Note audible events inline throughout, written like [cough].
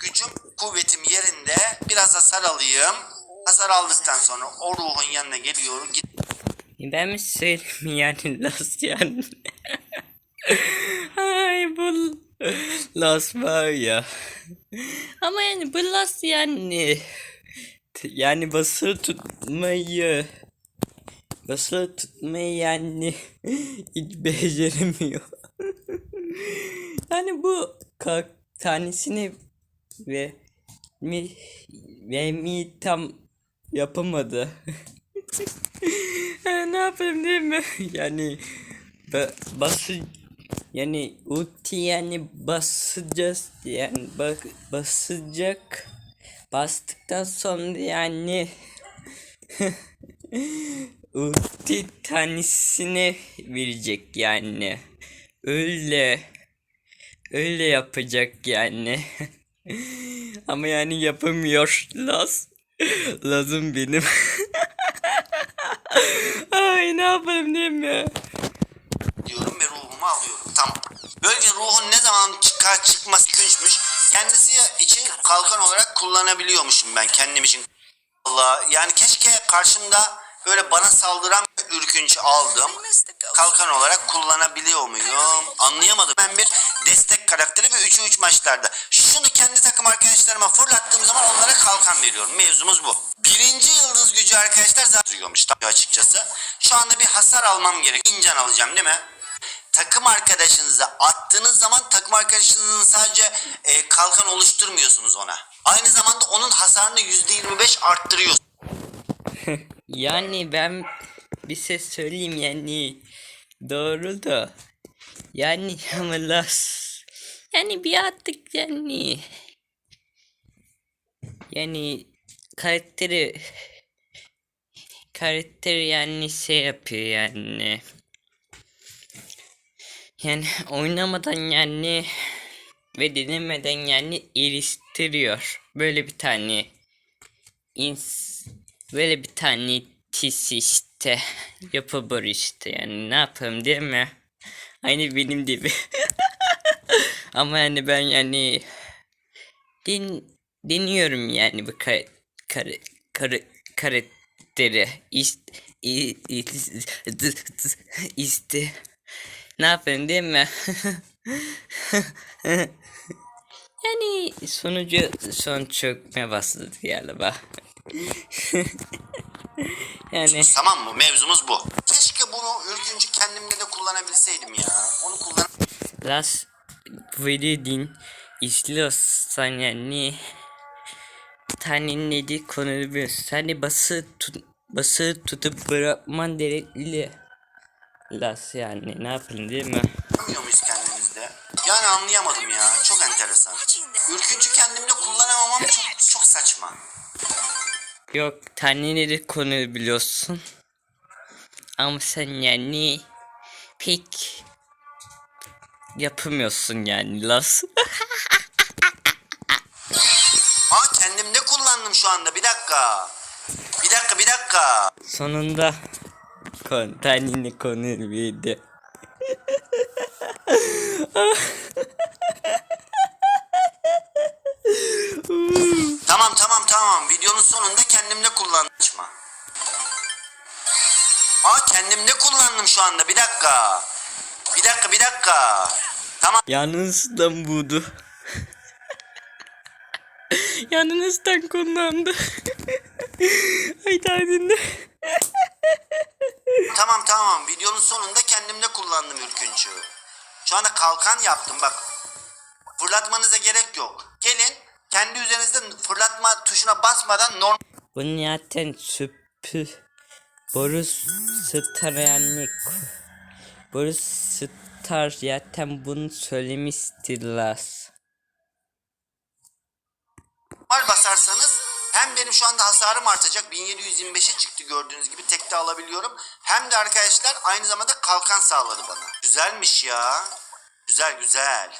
gücüm, kuvvetim yerinde. Biraz hasar alayım. Hasar aldıktan sonra o ruhun yanına geliyorum. Git Ben mi söyleyeyim yani Lost yani. Ay bu Lost var ya. Ama yani bu Lost yani. Yani basılı tutmayı. Basılı tutmayı yani hiç beceremiyor. yani bu ka tanesini ve mi ve mi tam yapamadı. [laughs] Ne yapayım değil mi? [laughs] Yani ba bası yani ulti yani basacağız yani bak basacak bastıktan sonra yani [laughs] ulti tanesini verecek yani öyle öyle yapacak yani ama yani yapamıyor Laz Lazım benim [laughs] Ay ne yapalım değil mi? diyorum ve ruhumu alıyorum. Tamam. Böylece ruhun ne zaman çıkar çıkması güçmüş. Kendisi için kalkan olarak kullanabiliyormuşum ben kendim için. Allah yani keşke karşımda böyle bana saldıran ürkünç aldım. Kalkan olarak kullanabiliyor muyum? Anlayamadım. Ben bir destek karakteri ve 3'ü 3 maçlarda. Şunu kendi takım arkadaşlarıma fırlattığım zaman onlara kalkan veriyorum. Mevzumuz bu. Birinci yıldız gücü arkadaşlar zaten duyuyormuş tabii açıkçası. Şu anda bir hasar almam gerek. İncan alacağım değil mi? Takım arkadaşınıza attığınız zaman takım arkadaşınızın sadece e, kalkan oluşturmuyorsunuz ona. Aynı zamanda onun hasarını %25 arttırıyorsunuz. [laughs] Yani ben bir şey söyleyeyim yani. Doğru da. Yani [laughs] ama yani bir attık yani. Yani karakteri karakter yani şey yapıyor yani. Yani oynamadan yani ve denemeden yani eriştiriyor böyle bir tane ins böyle bir tane tis işte yapılır işte yani ne yapalım değil mi? Aynı benim gibi. [laughs] Ama yani ben yani den, deniyorum yani bu kare kare kare karakteri işte işte ne yapayım değil mi? [laughs] yani sonucu son çökme başladı galiba. [laughs] yani Tamam mı? Mevzumuz bu. Keşke bunu ürküncü kendimde de kullanabilseydim ya. Onu kullan Las Veredin izliyorsan yani taninledi konuyu bir seni bası tut bası tutup bırakman gerekli Las yani ne yapayım değil mi? Anlamıyor muyuz kendimizde? Yani anlayamadım ya. Çok enteresan. Ürküncü kendimde kullanamamam çok çok saçma. Yok taneleri konuyu biliyorsun ama sen yani pek yapamıyorsun yani Las. [laughs] Aa kendimde kullandım şu anda. Bir dakika. Bir dakika bir dakika. Sonunda kon tanini konu bildi. [laughs] Tamam tamam tamam. Videonun sonunda kendimde kullandım. Aa kendimde kullandım şu anda. Bir dakika. Bir dakika bir dakika. Tamam. Yanınızdan buldu. [laughs] Yanınızdan kullandı. [laughs] Ay tanini. [laughs] Tamam tamam. Videonun sonunda kendimde kullandım ürküncü. Şu anda kalkan yaptım bak. Fırlatmanıza gerek yok. Kendi üzerinizde fırlatma tuşuna basmadan normal Bu zaten süpü. Boris Star yani. Boris Star zaten bunu söylemiştir Las. basarsanız hem benim şu anda hasarım artacak 1725'e çıktı gördüğünüz gibi tekte alabiliyorum. Hem de arkadaşlar aynı zamanda kalkan sağladı bana. Güzelmiş ya. Güzel güzel.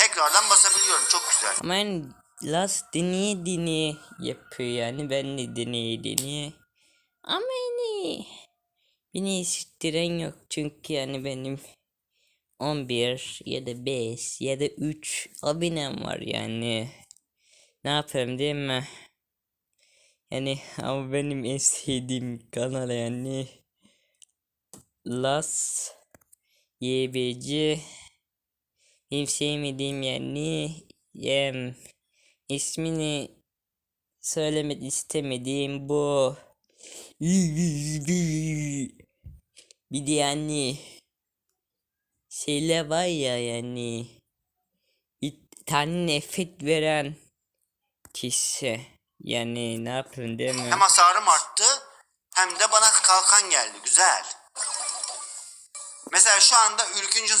Tekrardan basabiliyorum çok güzel. Ama yani Las deneye deneye yapıyor yani ben de deneye deneye. Ama yani beni eşittiren yok çünkü yani benim 11 ya da 5 ya da 3 abonem var yani. Ne yapayım değil mi? Yani ama benim en sevdiğim kanal yani Las YBC benim sevmediğim yani yem ismini söylemek istemediğim bu bir de yani şeyler var ya yani bir tane nefret veren kişi yani ne yapayım değil mi? Hem hasarım arttı hem de bana kalkan geldi. Güzel. Mesela şu anda ürküncün